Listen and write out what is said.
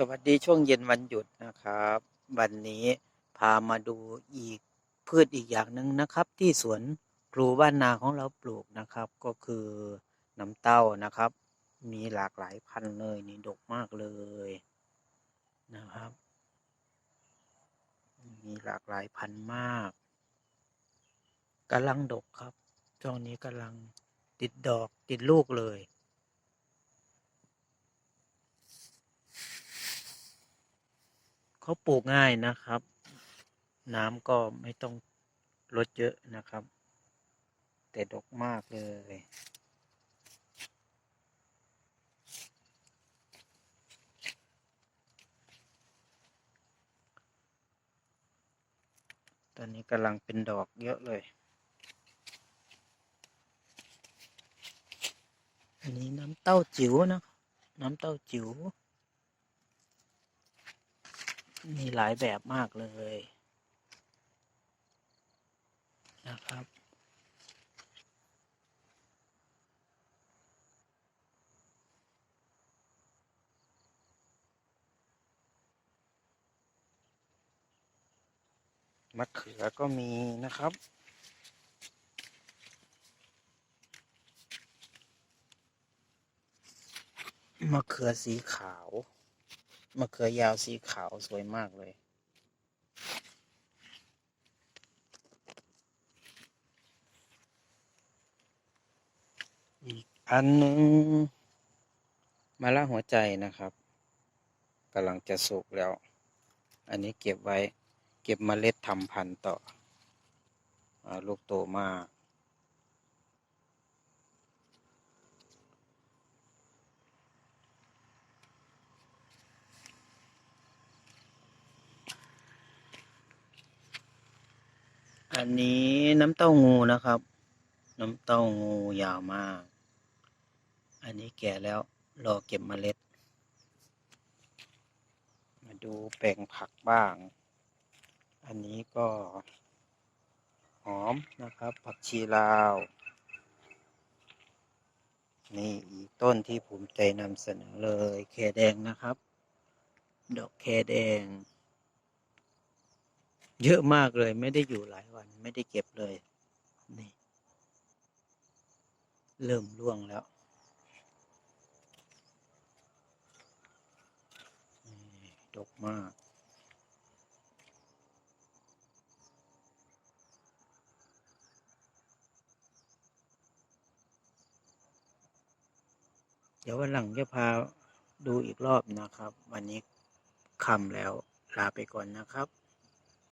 สวัสดีช่วงเย็นวันหยุดนะครับ วันนี้พามาดูอีกพืชอีกอย่างหนึ่งนะครับ ที่สวนครูบ้านนาของเราปลูกนะครับ ก็คือน้ำเต้านะครับ มีหลากหลายพันธุ์เลยนี่ดกมากเลยนะครับ มีหลากหลายพันธุ์มากกำลังดกครับช่วงนี้กำลังติดดอกติดลูกเลย เขาปลูกง่ายนะครับ น้ำก็ไม่ต้องลดเยอะนะครับ แต่ดกมากเลยตอนนี้กำลังเป็นดอกเยอะเลย อันนี้น้ำเต้าจิ๋วนะ น้ำเต้าจิ๋ว มีหลายแบบมากเลย นะครับ มะเขือก็มีนะครับมะเขือสีขาว มะเขือยาวสีขาวสวยมากเลยอีกอันหนึ่งมะละหัวใจนะครับกำลังจะสุกแล้ว อันนี้เก็บไว้เก็บเมล็ดทำพันธุ์ต่ออลูกโตมาก อันนี้น้ำเต้างูนะครับ น้ำเต้างูยาวมาก อันนี้แก่แล้วรอเก็บเมล็ด มาดูแปลงผักบ้าง อันนี้ก็ หอมนะครับ ผักชีลาว นี่อีกต้นที่ภูมิใจนำเสนอเลย แคแดงนะครับ ดอกแคแดง เยอะมากเลย ไม่ได้อยู่หลายวัน ไม่ได้เก็บเลย นี่ เริ่มร่วงแล้วนี่ดกมากเดี๋ยววันหลังจะพาดูอีกรอบนะครับ วันนี้คำแล้วลาไปก่อนนะครับ